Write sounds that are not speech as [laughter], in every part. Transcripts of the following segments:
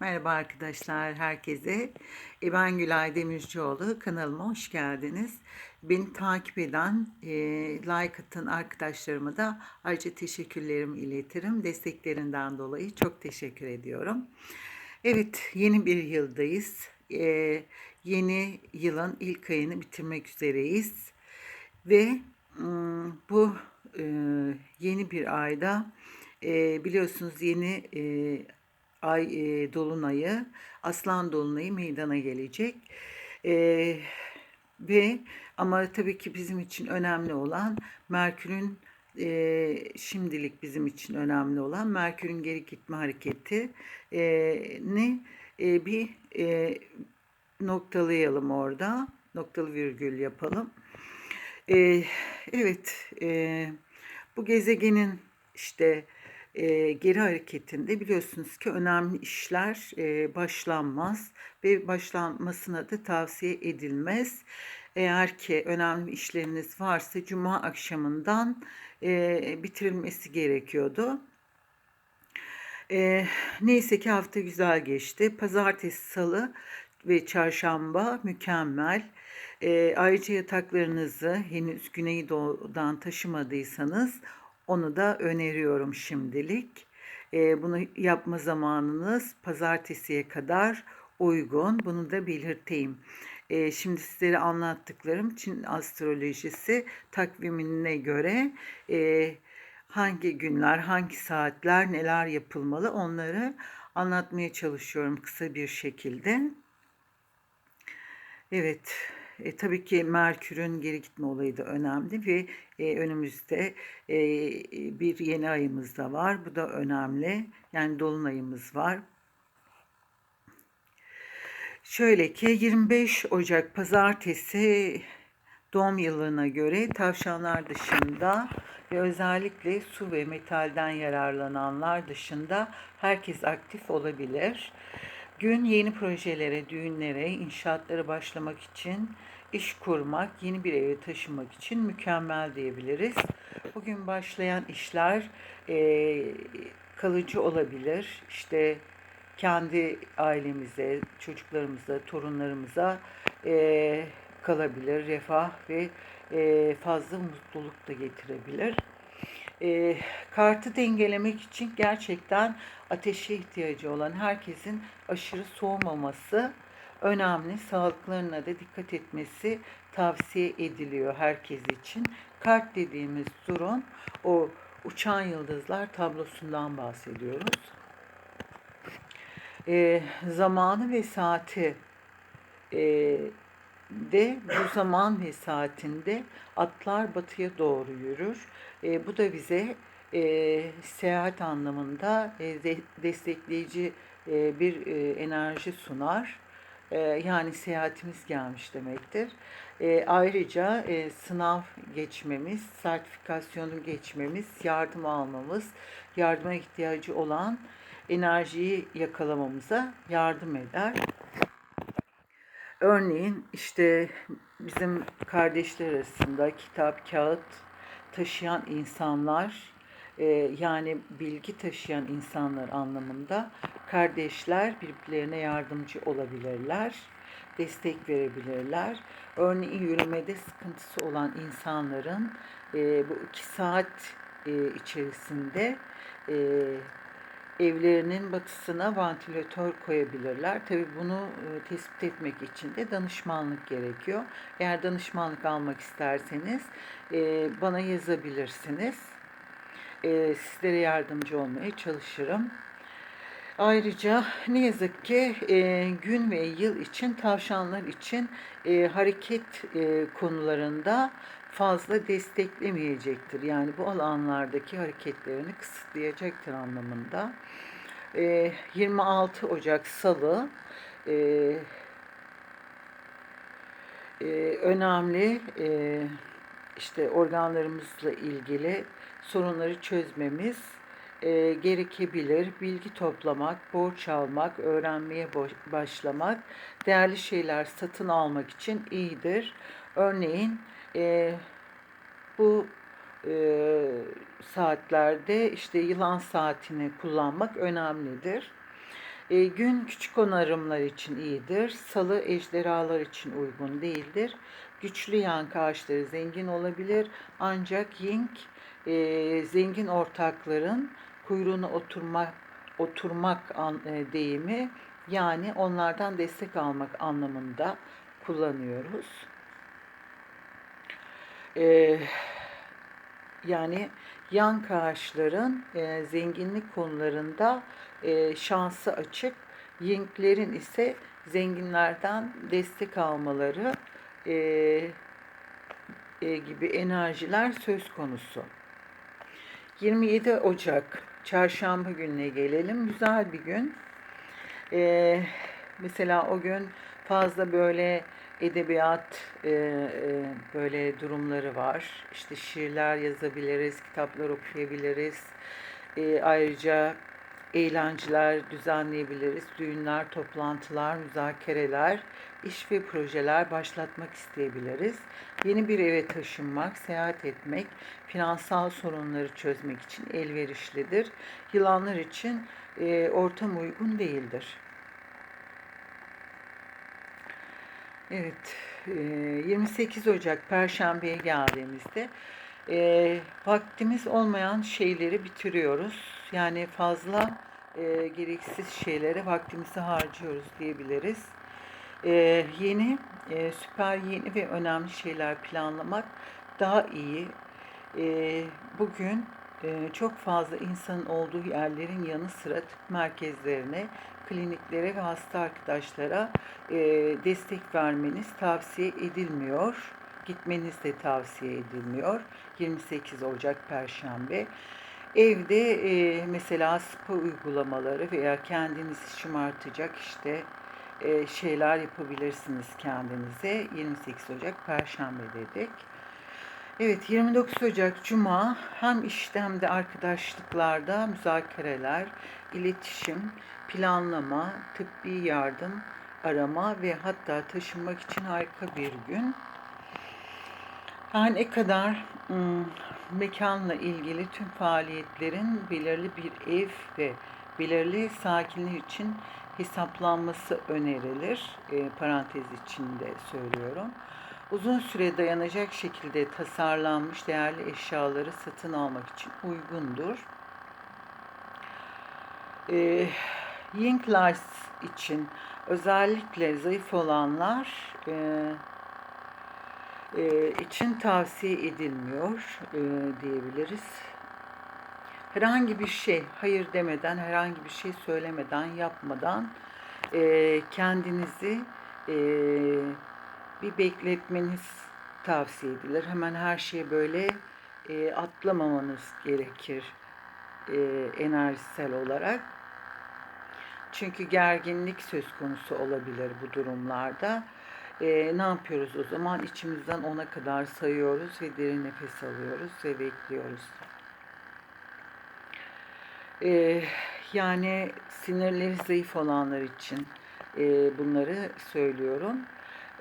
Merhaba arkadaşlar, herkese. Ben Gülay Demircioğlu, kanalıma hoş geldiniz. Beni takip eden, e, like atan arkadaşlarıma da ayrıca teşekkürlerimi iletirim. Desteklerinden dolayı çok teşekkür ediyorum. Evet, yeni bir yıldayız. E, yeni yılın ilk ayını bitirmek üzereyiz. Ve mm, bu e, yeni bir ayda e, biliyorsunuz yeni ay e, dolunayı, aslan dolunayı meydana gelecek. E, ve ama tabii ki bizim için önemli olan Merkür'ün e, şimdilik bizim için önemli olan Merkür'ün geri gitme hareketi e, ne e, bir e, noktalayalım orada. Noktalı virgül yapalım. E, evet, e, bu gezegenin işte e, geri hareketinde biliyorsunuz ki önemli işler e, başlanmaz ve başlanmasına da tavsiye edilmez. Eğer ki önemli işleriniz varsa cuma akşamından e, bitirilmesi gerekiyordu. E, neyse ki hafta güzel geçti. Pazartesi, salı ve çarşamba mükemmel. E, ayrıca yataklarınızı henüz Güneydoğu'dan taşımadıysanız onu da öneriyorum şimdilik. E, bunu yapma zamanınız pazartesiye kadar uygun. Bunu da belirteyim. E, şimdi sizlere anlattıklarım Çin astrolojisi takvimine göre e, hangi günler, hangi saatler, neler yapılmalı onları anlatmaya çalışıyorum kısa bir şekilde. Evet, e, tabii ki Merkür'ün geri gitme olayı da önemli ve e, önümüzde e, bir yeni ayımız da var. Bu da önemli. Yani dolunayımız var. Şöyle ki 25 Ocak pazartesi doğum yılına göre tavşanlar dışında ve özellikle su ve metalden yararlananlar dışında herkes aktif olabilir. Gün yeni projelere, düğünlere, inşaatlara başlamak için, iş kurmak, yeni bir eve taşımak için mükemmel diyebiliriz. Bugün başlayan işler e, kalıcı olabilir. İşte kendi ailemize, çocuklarımıza, torunlarımıza e, kalabilir. Refah ve e, fazla mutluluk da getirebilir. E, kartı dengelemek için gerçekten ateşe ihtiyacı olan herkesin aşırı soğumaması önemli. Sağlıklarına da dikkat etmesi tavsiye ediliyor herkes için. Kart dediğimiz durum o uçan yıldızlar tablosundan bahsediyoruz. E, zamanı ve saati e, de bu zaman ve saatinde atlar batıya doğru yürür. E, bu da bize e, seyahat anlamında e, de, destekleyici e, bir e, enerji sunar. E, yani seyahatimiz gelmiş demektir. E, ayrıca e, sınav geçmemiz, sertifikasyonu geçmemiz, yardım almamız, yardıma ihtiyacı olan enerjiyi yakalamamıza yardım eder. Örneğin işte bizim kardeşler arasında kitap, kağıt taşıyan insanlar e, yani bilgi taşıyan insanlar anlamında kardeşler birbirlerine yardımcı olabilirler, destek verebilirler. Örneğin yürümede sıkıntısı olan insanların e, bu iki saat e, içerisinde evlerinin batısına vantilatör koyabilirler. Tabi bunu e, tespit etmek için de danışmanlık gerekiyor. Eğer danışmanlık almak isterseniz e, bana yazabilirsiniz. E, sizlere yardımcı olmaya çalışırım. Ayrıca ne yazık ki e, gün ve yıl için tavşanlar için e, hareket e, konularında fazla desteklemeyecektir. Yani bu alanlardaki hareketlerini kısıtlayacaktır anlamında. E, 26 Ocak Salı e, e, önemli e, işte organlarımızla ilgili sorunları çözmemiz e, gerekebilir. Bilgi toplamak, borç almak, öğrenmeye başlamak, değerli şeyler satın almak için iyidir. Örneğin e, bu e, saatlerde işte yılan saatini kullanmak önemlidir. E, gün küçük onarımlar için iyidir. Salı ejderhalar için uygun değildir. Güçlü yank ağaçları zengin olabilir. Ancak yink e, zengin ortakların kuyruğuna oturmak oturmak an, e, deyimi yani onlardan destek almak anlamında kullanıyoruz. E, yani yan ağaçların e, zenginlik konularında e, şansı açık, yinklerin ise zenginlerden destek almaları e, e, gibi enerjiler söz konusu. 27 Ocak çarşamba gününe gelelim. Güzel bir gün. E, mesela o gün fazla böyle edebiyat e, e, böyle durumları var. İşte şiirler yazabiliriz, kitaplar okuyabiliriz. E, ayrıca eğlenceler düzenleyebiliriz. Düğünler, toplantılar, müzakereler, iş ve projeler başlatmak isteyebiliriz. Yeni bir eve taşınmak, seyahat etmek, finansal sorunları çözmek için elverişlidir. Yılanlar için e, ortam uygun değildir. Evet, 28 Ocak Perşembe'ye geldiğimizde e, vaktimiz olmayan şeyleri bitiriyoruz. Yani fazla e, gereksiz şeylere vaktimizi harcıyoruz diyebiliriz. E, yeni, e, süper yeni ve önemli şeyler planlamak daha iyi. E, bugün e, çok fazla insanın olduğu yerlerin yanı sıra tıp merkezlerine, kliniklere ve hasta arkadaşlara e, destek vermeniz tavsiye edilmiyor. Gitmeniz de tavsiye edilmiyor. 28 Ocak Perşembe. Evde e, mesela spa uygulamaları veya kendinizi şımartacak işte e, şeyler yapabilirsiniz kendinize. 28 Ocak Perşembe dedik. Evet 29 Ocak Cuma hem işte hem de arkadaşlıklarda müzakereler, iletişim, planlama, tıbbi yardım, arama ve hatta taşınmak için harika bir gün. Her ne kadar ım, mekanla ilgili tüm faaliyetlerin belirli bir ev ve belirli sakinlik için hesaplanması önerilir. E, parantez içinde söylüyorum. Uzun süre dayanacak şekilde tasarlanmış değerli eşyaları satın almak için uygundur. E, Ying Lights için özellikle zayıf olanlar e, e, için tavsiye edilmiyor e, diyebiliriz. Herhangi bir şey hayır demeden, herhangi bir şey söylemeden, yapmadan e, kendinizi e, bir bekletmeniz tavsiye edilir. Hemen her şeye böyle e, atlamamanız gerekir e, enerjisel olarak. Çünkü gerginlik söz konusu olabilir bu durumlarda. E, ne yapıyoruz o zaman? İçimizden ona kadar sayıyoruz ve derin nefes alıyoruz ve bekliyoruz. E, yani sinirleri zayıf olanlar için e, bunları söylüyorum.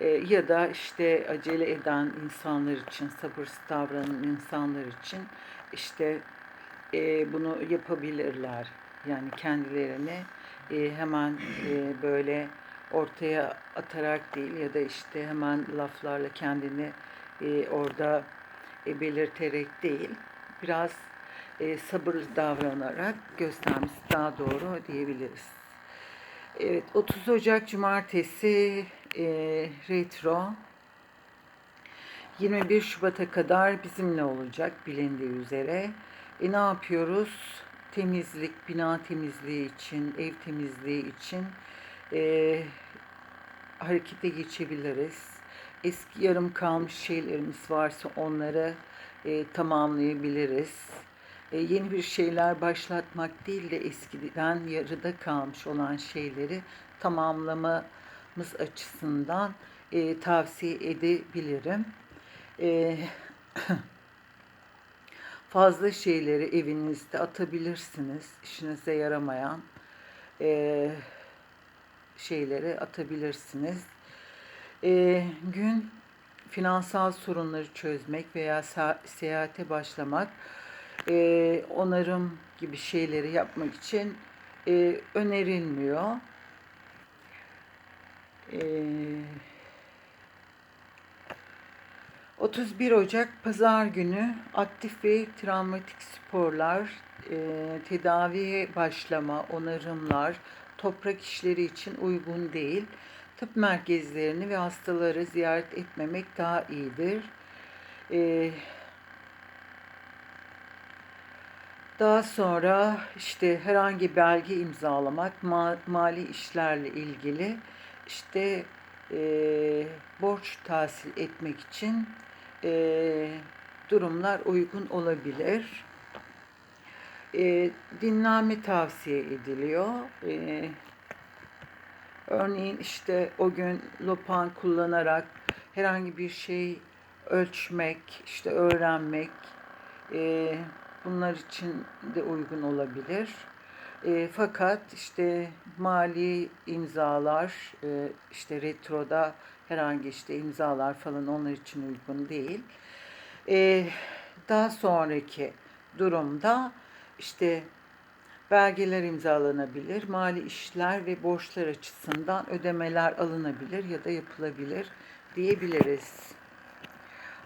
E, ya da işte acele eden insanlar için, sabırsız davranan insanlar için işte e, bunu yapabilirler. Yani kendilerini e, hemen e, böyle ortaya atarak değil ya da işte hemen laflarla kendini e, orada e, belirterek değil, biraz e, sabırlı davranarak göstermesi daha doğru diyebiliriz. Evet, 30 Ocak Cumartesi e, retro 21 Şubat'a kadar bizimle olacak bilindiği üzere. E ne yapıyoruz? Temizlik, bina temizliği için, ev temizliği için e, harekete geçebiliriz. Eski yarım kalmış şeylerimiz varsa onları e, tamamlayabiliriz. E, yeni bir şeyler başlatmak değil de eskiden yarıda kalmış olan şeyleri tamamlamamız açısından e, tavsiye edebilirim. E, [clears throat] fazla şeyleri evinizde atabilirsiniz. İşinize yaramayan e, şeyleri atabilirsiniz. E, gün finansal sorunları çözmek veya seyahate başlamak, e, onarım gibi şeyleri yapmak için e, önerilmiyor. E, 31 Ocak Pazar günü aktif ve travmatik sporlar, e, tedaviye başlama, onarımlar, toprak işleri için uygun değil. Tıp merkezlerini ve hastaları ziyaret etmemek daha iyidir. E, daha sonra işte herhangi belge imzalamak, ma- mali işlerle ilgili işte e, borç tahsil etmek için e, durumlar uygun olabilir. E, dinlenme tavsiye ediliyor. E, örneğin işte o gün lopan kullanarak herhangi bir şey ölçmek, işte öğrenmek, e, bunlar için de uygun olabilir. E, fakat işte mali imzalar, e, işte retroda herhangi işte imzalar falan onlar için uygun değil. E, daha sonraki durumda işte belgeler imzalanabilir, mali işler ve borçlar açısından ödemeler alınabilir ya da yapılabilir diyebiliriz.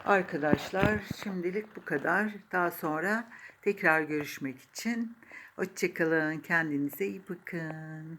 Arkadaşlar şimdilik bu kadar. Daha sonra tekrar görüşmek için hoşçakalın. Kendinize iyi bakın.